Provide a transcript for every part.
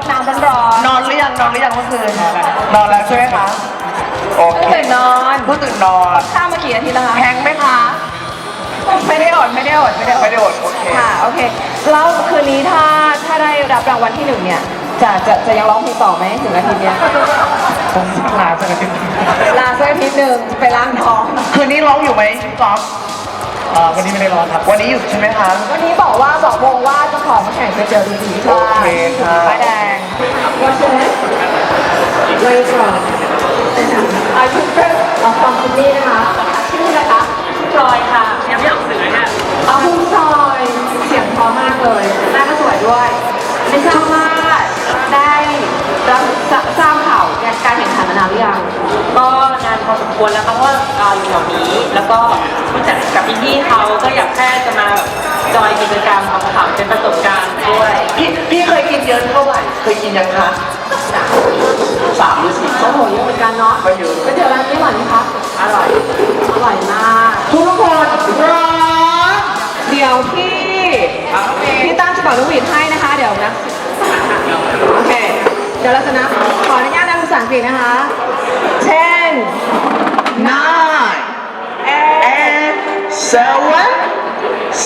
ดน้ำร้อนนอนหรือยังนอนหรือยังเมื่อคืนนอนแล้วใช่ไหมคะโอๆเคตื่นนอนเพิ่งตื่นนอนข้ามมากี่นาทีแล้วคะแพงไหมคะไม่ได้อดไม่ได้อดไม่ได้อไม่ดได้อดโอเคค่ะโอเคแล้วคืนนี้ถ้าถ้าได้รับรางวัลที่หนึ่งเนี่ยจะจะจะยังร้องเพลงต่อไหมถึงอาทิตย์เนี้ยผมลาสักอาทิตย์ลาสักอาทิตย์หนึ่งไปล้างท้องคืนนี้ร้องอยู่ไหมพี่ก๊อฟ อ่าวันนี้ไม่ได้ร้องครับ วันนี้หยุดใช่ไหมคะวันนี้บอกว่าบอกวงว่าจะขอมาแข่งไปเจอดีดีค่ะโอเคครับป้ายแดง What's your name Where you from I took from from Sydney นะคะชื่ออะไรคะพลอยค่ะยังไม่ออกสื่อเนี่ยเอาคุณพลอยเสียงเพราะมากเลยหน้าก็สวยด้วย ไม่ทราบว่าได้รับทราบข่าว การแข่งขันมานานหรือยัง ก็นานพอสมควรแล้วครับเพราะว่าเราอยู่แถวนี้ แล้วก็รู้จักกับพี่ๆเขาก็อยากแค่จะมาแบบจอยกิจกรรมของเขาเป็นประสบการณ์ด้วยพี่พี่เคยกินเยอะเท่าไหร่เคยกินยังคะสามหรือสี่โอ้โหเยอะเหมือนกันเนาะก็เยอะก๋วยเตี๋ยวร้านนี้อร่อยไหมคะอร่อย อร่อยมากทุกคนพร้อมเดี๋ยวพี่พี่ตั้งจะเป่านกหวีดให้นะคะ เดี๋ยวนะ โอเค เดี๋ยวเราจะนับขอ อนุญาตนับภาษาอังกฤษนะคะ ten nine and seven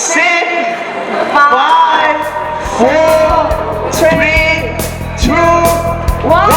six five four three two one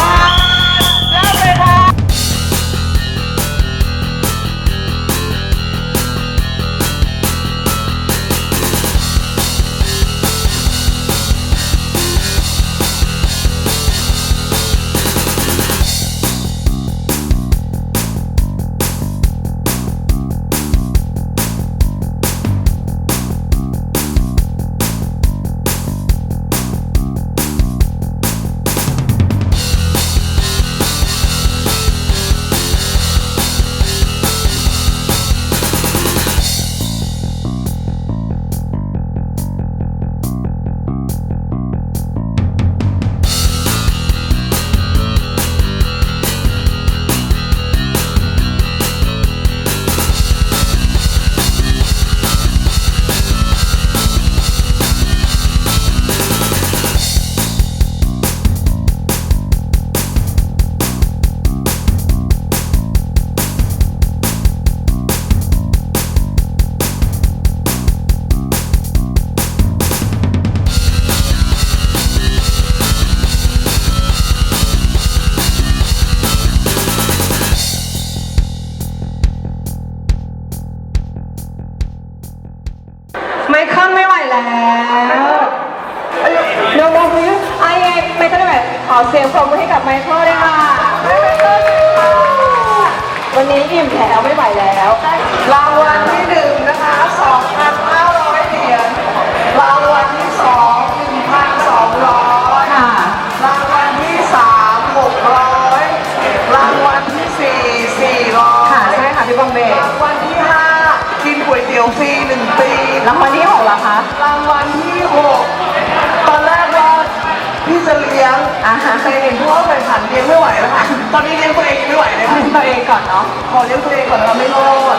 รางวัลที่หกเหรอคะรางวัลที่หกตอนแรกว่าพี่จะเลี้ยงอ่าฮะเคยเห็นพวกไปผันเลี้ยงไม่ไหวแล้วค่ะ ตอนนี้เลี้ยงตัวเองยังไม่ไหวเลยค่ะตัวเองก่อนเนาะขอเลี้ยงตัวเองก่อนนะคะไม่รอด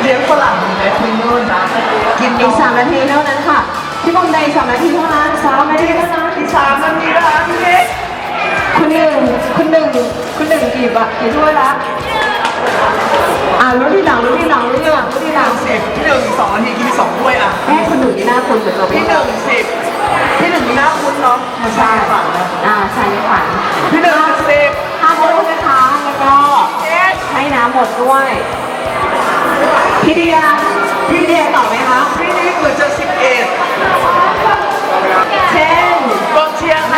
เลี้ยงฝรั่งอยู่ในที่นู่นนะกินอีกสามนาทีเท่านั้นค่ะ พี่บอมเบย์สามนาทีเท่านั้นสามนาทีเท่านั้นอีกสามนาทีนะคะพี่เล็กคุณหนึ่งคุณหนึ่งคุณหนึ่งกี่บะกี่ถ้วยละ อ่ารู้ที่หลังรู้ที่หลังรู้ที่หลังรู้ที่หลังสิบพี่หนึ่งอีกสองนาทีกินอีกสองถ้วยอะแม่คุณหนึ่งนี่น่าคุณเหมือนกับพี่หนึ่งสิบพี่หนึ่งมีหน้าคุ้นเนาะมันใช่ฝังนะอ่าใช่ขวัญพี่หนึ่งสิบห้ามพูดนะคะแล้วก็เจ็ดให้น้ำหมดด้วยพี่เดียพี่เดียตอบไหมคะพี่นี่เหมือนจะสิบเอ็ดเช่นกองเชียร์ใคร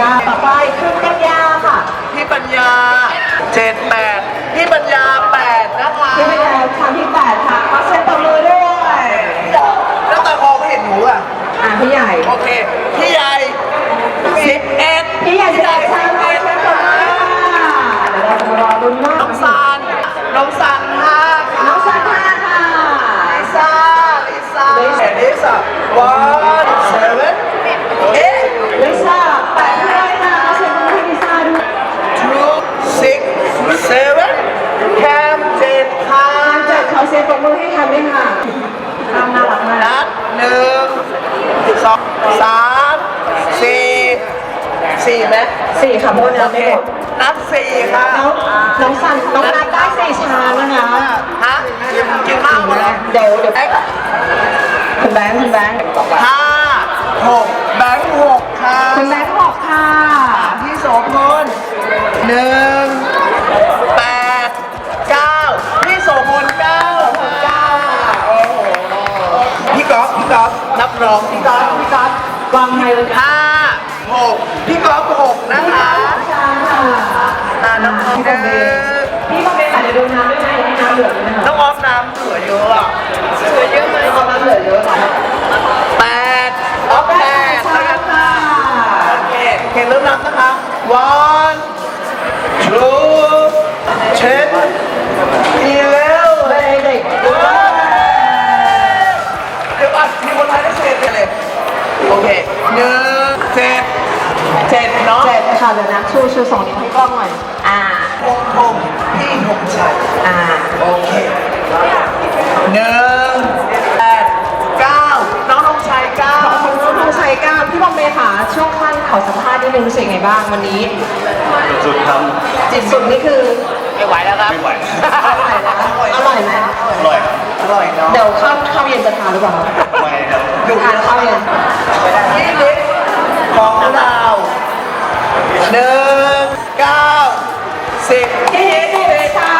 ก้าต่อไปครึ่งกันยาค่ะพี่ปัญญาเจ็ดแปดพี่ปัญญาแปดนะคะพี่เดียทานที่8ค่ะขอเชิญตบมือด้วยแล้วตาคอไม่เห็นหนูอะอะพี่ใหญ่โอเคพี่ใหญ่สิบเอ็ดพี่ใหญ่จะได้ชามไปเชิญตบมือค่ะเดี๋ยวเราจะมารอลุ้นว่าน้องซานน้องซานห้าค่ะน้องซาร่าค่ะลิซ่าลิซ่าลิซ่า one seven eight seven แคมเจ็ดค่ะทางจัดขอเสียงปรบมือให้ทันด้วยค่ะทำน่ารักมากนัดหนึ่งสองสามสี่สี่ไหมสี่ค่ะโบนัโอสเคไม่หมดนับสี่ค่ะน้องน้องสันน้องนัดได้สี่ชามแล้วนะฮะกินข้าวหมดแล้วเดี๋ยวเดี๋ยวแอ๊กคุณแบงค์คุณแบงค์ห้า รองพี่ก๊อฟพี่ก๊อฟวางไมค์ไว้ห้าหกพี่ก๊อฟหกนะคะชามค่ะอ่าน้องออฟหนึ่งพี่บอมเบย์ค่ะเดี๋ยวดูน้ำด้วยนะอย่าให้น้ำเหลือเลยนะคะน้องออฟน้ำเหลือเยอะอะเหลือเยอะเลยน้ำเหลือเยอะ เจ็ดเนาะเจ็ดค่ะเดี๋ยวนะชูชูสองนิ้วให้กล้องหน่อยอ่าพงพงพี่ธงชัยอ่าโอเคหนึ่งแปดเก้าน้องธงชัยเก้าคุณน้องชัยก้ามพี่บอมเบย์ค่ะช่วงขั้นขอสัมภาษณ์นิดนึงรู้สึกไงบ้างวันนี้สุดทจิตสุดนี่คือไม่ไหวแล้วครับำไม่ไหวอร่อยนะอร่อยไหมอร่อยครับอร่อยเนาะเดี๋ยวข้าวข้าวเย็นจะทานหรือเปล่าไม่ครับดูทานข้าวเย็นที่ลิฟต์ของเรา หนึ่งเก้าสิบพี่นิกพี่เบชา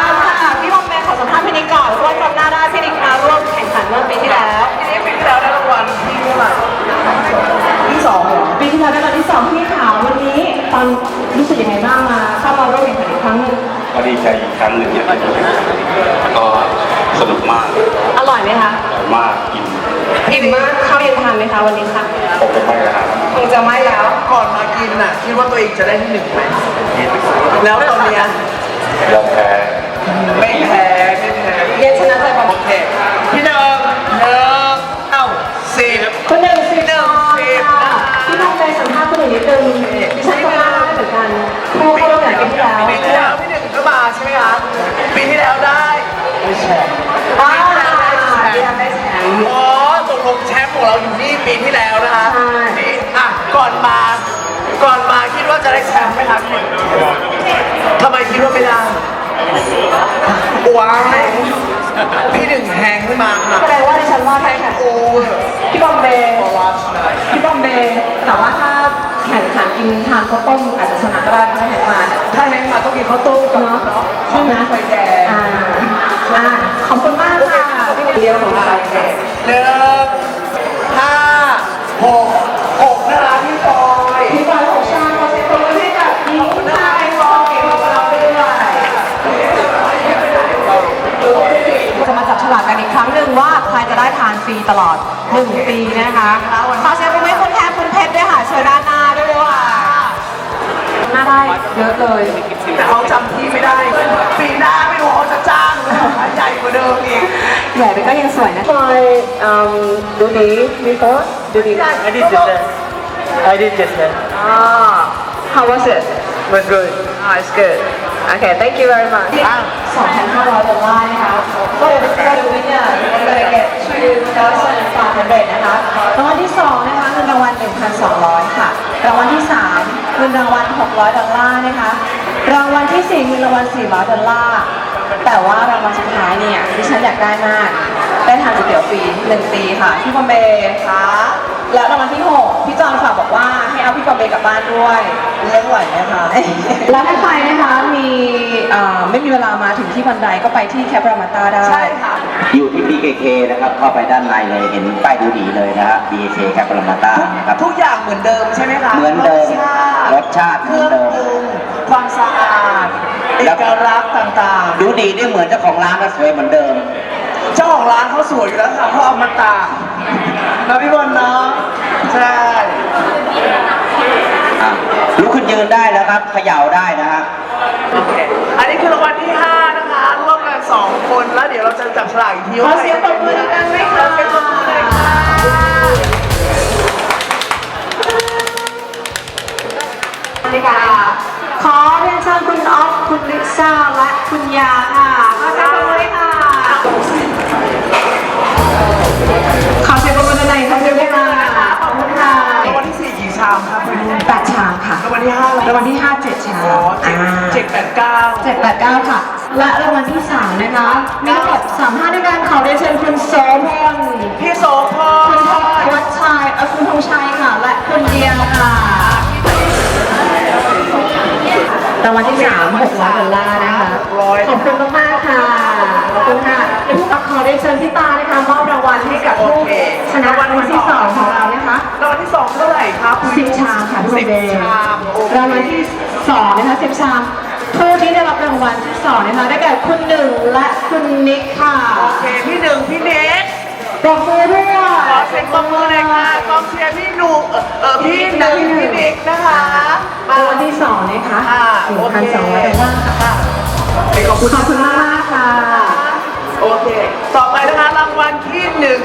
ค่ะพี่บอมเบย์ขอสัมภาษณ์พี่นิกก่อนเพราะว่าจำหน้าได้พี่นิกมาร่วมแข่งขันเมื่อปีที่แล้วทีนี้ปีที่แล้วได้รางวัลที่เท่าไหร่ที่สองเหรอปีที่แล้วได้รางวัลที่สองพี่ขาววันนี้ตอนรู้สึกยังไงบ้างมาเข้ามาร่วมแข่งขันอีกครั้งหนึ่งก็ดีใจอีกครั้งหนึ่งที่ได้มาก็สนุกมากอร่อยไหมคะอร่อยมากกินอิ่มมากข้าวเย็นทานไหมคะวันนี้ค่ะผมไม่นะครับ จะไม่แล้ว ก่อนมากินน่ะคิดว่าตัวเองจะได้ที่หนึ่งไหมแล้วตอนเนี้ยยอมแพ้ไม่แพ้ไม่แพ้เย็นชนะใจบอมโอเคพี่หนึ่งหนึ่งเอ้าสิบคุณหนึ่งสิบหนึ่งสิบค่ะพี่บอมเบย์สัมภาษณ์คุณหนึ่งนิดนึงดิฉันก็มาได้เหมือนกันผู้เข้าร่วมแข่งขันปีที่แล้วปีที่แล้วพี่หนึ่งก็มาใช่ไหมคะปีที่แล้วได้ไม่แชมป์อ่าที่ทำได้แชมป์อ๋อตกลงแชมป์ของเราอยู่นี่ปีที่แล้วนะคะใช่นี่อะ ก่อนมา ก่อนมาคิดว่าจะได้แชมป์ไหมคะพี่หนึ่งทำไมคิดว่าไม่ได้ว้ายพี่หนึ่งแหงขึ้นมาค่ะแสดงว่าดิฉันว่าใครแข่งโอ้ยพี่บอมเบย์ขอรับหน่อยพี่บอมเบย์แต่ว่าถ้าแข่งขันกินทานข้าวต้มอาจจะชนะก็ได้ถ้าแข่งมาถ้าแหงมาต้องกินข้าวต้มก่อนเนาะใช่ไหมไฟแดงอ่าอ่าขอบคุณมากค่ะพี่เดียวของเราหนึ่งห้าหกหก ได้ทานฟรีตลอด 1 ปีนะคะขอเสียงปรบมือให้คุณแทนคุณเพชรด้วยค่ะ เชิญด้านหน้าด้วยค่ะหน้าได้เยอะเลย แต่เขาจำที่ไม่ได้ ปีหน้าไม่รู้เขาจะจ้างหรือเปล่าใหญ่กว่าเดิมอีก ใหญ่ไปก็ยังสวยนะ Try um do this before do this I did just that. I did just that. ah how was it Was good. ah it's good okay thank you very much 2,500ดอลลาร์นะคะ so for the winner you're gonna get 2,500นะคะรางวัลที่ 2 นะคะเงินรางวัล 1,200 ค่ะ รางวัลที่3เงินรางวัล 600 ดอลลาร์นะคะ รางวัลที่4เงินรางวัล 400 ดอลลาร์แต่ว่ารางวัลสุดท้ายเนี่ยดิฉันอยากได้มาก ได้ทานก๋วยเตี๋ยวฟรี1ปีค่ะพี่บอมเบย์คะ และรางวัลที่หกพี่จอนฝากบอกว่าให้เอาพี่บอมเบย์กลับบ้านด้วยเลี้ยงไหวไหมคะ แล้วถ้าใครนะคะมีเอ่อไม่มีเวลามาถึงที่บันไดก็ไปที่แคปรามาตาได้ ใช่ค่ะ อยู่ที่ BKK นะครับ เข้าไปด้านในเลยเห็นป้ายดูดีเลยนะครับ BKK แคปปรมาต้านะครับ ทุกอย่างเหมือนเดิมใช่ไหมคะเหมือนเดิม รสชาติรสชาติเครื่องเหมือนเดิม ปรุงความสะอาดเอแล้ว กลักษณ์ต่างดูดีนี่เหมือนเจ้าของร้านก็สวยเหมือนเดิม ๆ เจ้าของร้านเขาสวยอยู่แล้วค่ะเพราะเอามาตาก นะพี่บอลเนาะใช่อะลุกขึ้นยืนได้แล้วครับเขย่าได้นะฮะโอเคอันนี้คือรางวัลที่ 5 นะคะร่วมกัน 2 คนแล้วเดี๋ยวเราจะจับฉลากอีกทีขอเสียงปรบมือดังๆไหมคะ ขอเสียงปรบมือเลยค่ะนี่ค่ะขอเรียนเชิญคุณออฟคุณลิซ่าและคุณยาค่ะ ชามครับคุณนุ่นแปดชามค่ะรางวัลที่5อะไรรางวัลที่ห้าเจ็ดชามอ๋อเจ็ดอ่าเจ็ดแปดเก้าเจ็ดแปดเก้าค่ะ และรางวัลที่สามนะคะมีทั้งหมดสามท่านด้วยกันขอเรียนเชิญคุณโสพลพี่โสพคุณธรวัชชัยเอ่อคุณธงชัยค่ะ และคุณเดียค่ะรางวัลที่สามหกร้อยดอลลาร์นะคะขอบคุณมากๆค่ะขอบคุณค่ะเดี๋ยวผู้กับขอเรียนเชิญพี่ตานะคะมอบรางวัลให้กับผู้ชนะรางวัลที่สองของเรา ที่สองเท่าไหร่ครับคุณสิบชามค่ะพี่สิบเบย์ชามโอเครางวัลที่สองนะคะสิบชามผู้ที่ได้รับรางวัลที่สองนะคะได้แก่คุณหนึ่งและคุณนิกค่ะโอเคพี่หนึ่งพี่เน็กปรบมือด้วยขอเสียงปรบมือเลยค่ะกองเชียร์พี่หนุ่มเออเออพี่หนึ่งพี่เน็กนะคะมารางวัลที่สองนะคะค่ะหนึ่โองพันเคสองร้อยดอลลาร์ค่ะค่ะ ขอบคุณขอบคุณมากมากๆค่ะ โอเค ต่อไปนะคะ รางวัลที่หนึ่ง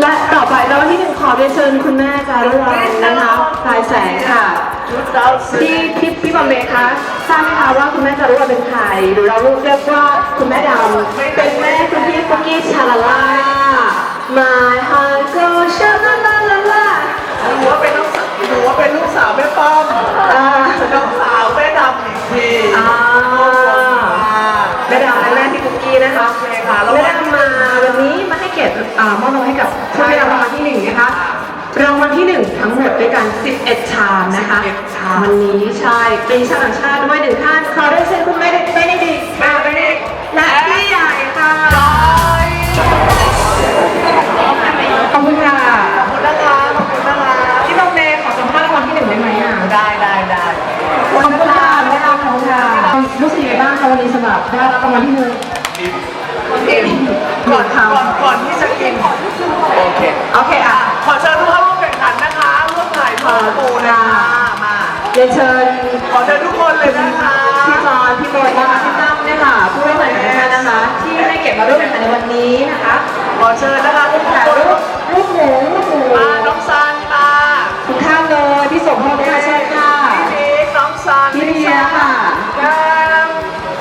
และต่อไปรางวัลที่หนึ่งขอเรียนเชิญคุณแม่จารุวรรณนะคะพลายแสงค่ะชุดดาวเสืพี่อพี่พี่บอมเบย์คะทราบไหมคะว่าคุณแม่จารุวรรณเป็นใครหรือเราเรียกว่าคุณแม่ดำเป็นแม่คุณพี่ฟุกกี้ชาลาล่า My heart goes sha la la la la หนูว่าเป็นน้องสาวหนูว่าเป็นลูกสาวแม่ป้อมอ่าน้องสาวแม่ดำอีกทีอ่าแม่ดำและแม่พี่ฟุกกี้นะคะโอเคค่ะแล้วแม่ดำมาวันนี้มาให้ เกียรติอ่ามอบรางวัลให้กับผู้ได้รับรางวัลที่หนึ่งนะคะรางวัลที่หนึ่งทั้งหมดด้วยกัน 11 ชามนะคะ11ชามวันนี้ใช่เป็นชาวต่างชาติด้วยหนึ่งท่านขอได้เชิญคุณแม่ได้ได้ดีแม่ไม่ได้และพี่ใหญ่ค่ะจอยขอบคุณค่ะขอบคุณนะคะขอบคุณนะคะพี่บอมเบย์ขอสัมภาษณ์รางวัลที่หนึ่งได้ไหมอะได้ได้ได้ขอบคุณค่ะแม่ดำขอบคุณค่ะรู้สึกยังไงบ้างคะวันนี้สำหรับได้รับรางวัลที่หนึ่งอิ่มก่อนก่อน เรียนเชิญขอเชิญทุกคนเลยนะคะ พี่จอนพี่โบยนะคะพี่ตั้มเนี่ยค่ะผู้ร่วมแข่งขันนะคะ ที่ให้เก็บมาร่วมแข่งขันในวันนี้นะคะขอเชิญนะคะทุกคถ่ายนรูปรูปหมูรูปหมูมาน้องซันมาทุกท่านเลยพี่สมพงษ์ค่ะเชิญค่ะพี่นิกน้องซันพี่เบียร์ค่ะแก้ม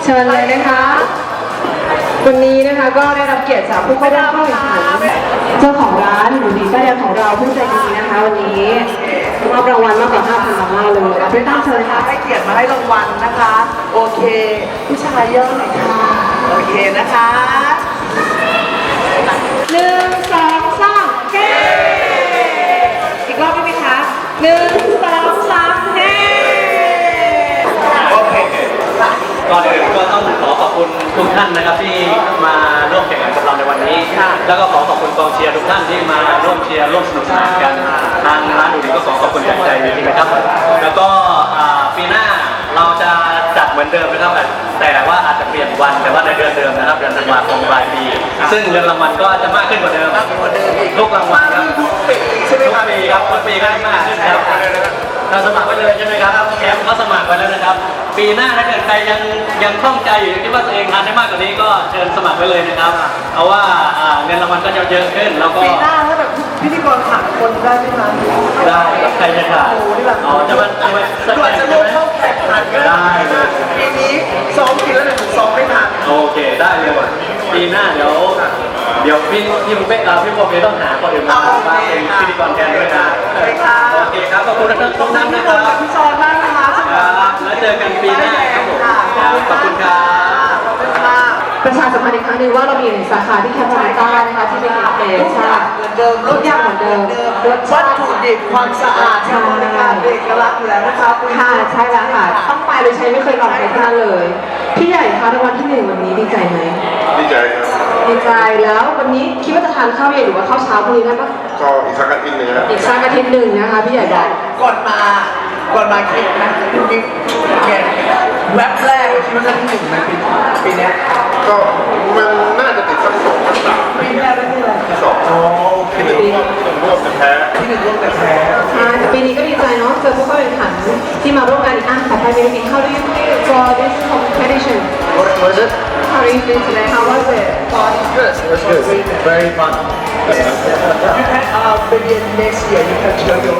เชิญเลยนะคะวันนี้นะคะก็ได้รับเกียรติจากผู้เข้าร่วมเข้าแข่งขันเจ้าของร้านหนูดีป้าแดงของเราผู้ใจดีนะคะ วันนี้มอบรางวัล ร์เลยเอาไปตั้งเชิญค่ะให้เกียรติมาให้รางวัลนะคะ โอเค ผู้ชายเยอะหน่อยค่ะ โอเคนะคะหนึ่งสองสามเฮ้อีกรอบได้ไหมคะหนึ่งสองสามเฮ้โอเคก่อนอื่น ต้องขอขอบคุณทุกท่านนะครับที่มาร่วมแข่งขันกับเราในวันนี้ แล้วก็ขอขอบคุณกองเชียร์ทุกท่านที่มาร่วมเชียร์ร่วมสนุกสนานกันทางร้านดูดีก็ขอขอบคุณจากใจจริงๆนะครับ แล้วก็อ่าปีหน้าเราจะจัดเหมือนเดิมนะครับแต่ว่าอาจจะเปลี่ยนวันแต่ว่าในเดือนเดิมนะครับเดือนธันวาคมปลายปีซึ่งเงินรางวัลก็จะมากขึ้นกว่าเดิมมากกว่าเดิมอีกทุกรางวัลครับทุกปีใช่ไหมทุกครับปีครับทุกปีก็ได้มากขึ้นครับ เราสมัครไว้เลยใช่ไหมครับแชมป์ก็สมัครไว้แล้วนะครับ ปีหน้าถ้าเกิดใครยังยังคล่องใจอยู่ยังคิดว่าตัวเองทานได้มากกว่านี้ก็เชิญสมัครไว้เลยนะครับเพราะว่าอ่าเงินรางวัลก็จะเยอะขึ้นแล้วก็ ปีหน้าถ้าแบบพิธีกรขาดคนได้ไหมคะได้ครับใครจะขาดอ๋อจะมาจะมาสด่วนแกนจะใช่ร่วไหมมเข้าแข่งขันกันได้เลยปีนี้ซ้อมกินแล้วหนึ่งซ้อมไม่ทัน โอเคได้เลยว่ะปีหน้าเดี๋ยว เดี๋ยวพี่พี่มุกเป๊กเราพี่บอกเลยต้องหาคนอื่นมามาเป็นพิธีกรแทนด้วยนะโอเคค่ะโอเคครับขอบคุณทุกท่านทุกท่านนะคขรัอบบคุณพี่ซอนมากนะคะครับแล้วเจอกันปีหน้าครับผมครับขอบคุณครับขอบคุณค่ะ ประชาสัมพันธ์อีกครั้งหนึ่งว่าเรามีหนึ่งสาขาที่แคมป์พาต้านะคะที่เป็นเอเอทุกอใช่ย่างเหมือนเดิมรสชาติเหมือนเดิมวัตถุดิบความสะอาดที่บริการเป็นเอกลักษณ์อยู่แล้วนะครับค่ะใช่แล้วค่ะต้องไปเลยใช้ไม่เคยลองใครที่นั่นเลยพี่ใหญ่คะรางวัลที่หนึ่งวันนี้ดีใจไหมดีใจครับดีใจแล้ววันนี้คิดว่าจะทานข้าวเย็นหรือว่าข้าวเช้าพรุ่งนี้ได้ปะก็อีกสักอาทิตย์หนึงครับอีกสักอาทิตย์หนึ่งนะคะพี่ใหญ่บอก ก่อนมาก่อนมาคิดนะจริงๆเนี่ย แว็บแรกคิดว่าจะที่หนึ่งไหมปีปีเนี้ยก็มันน่าจะติดสักสองสักสามปีแรกไม่ใช่เลยที่สองอ๋อโอเคที่หนึ่งรวมที่หนึ่งรวมแต่แพ้ที่หนึ่งร่วมแต่แพ้ใช่แต่ปีนี้ก็ดีใจเนาะเจอผู้เข้าแข่งขันที่มาร่วมงานอีกอะแต่ไปเมริกา How do you feel for this competition What was it? How do you feel today How was it Good. It was good. Very fun. You can uh maybe next year you can share your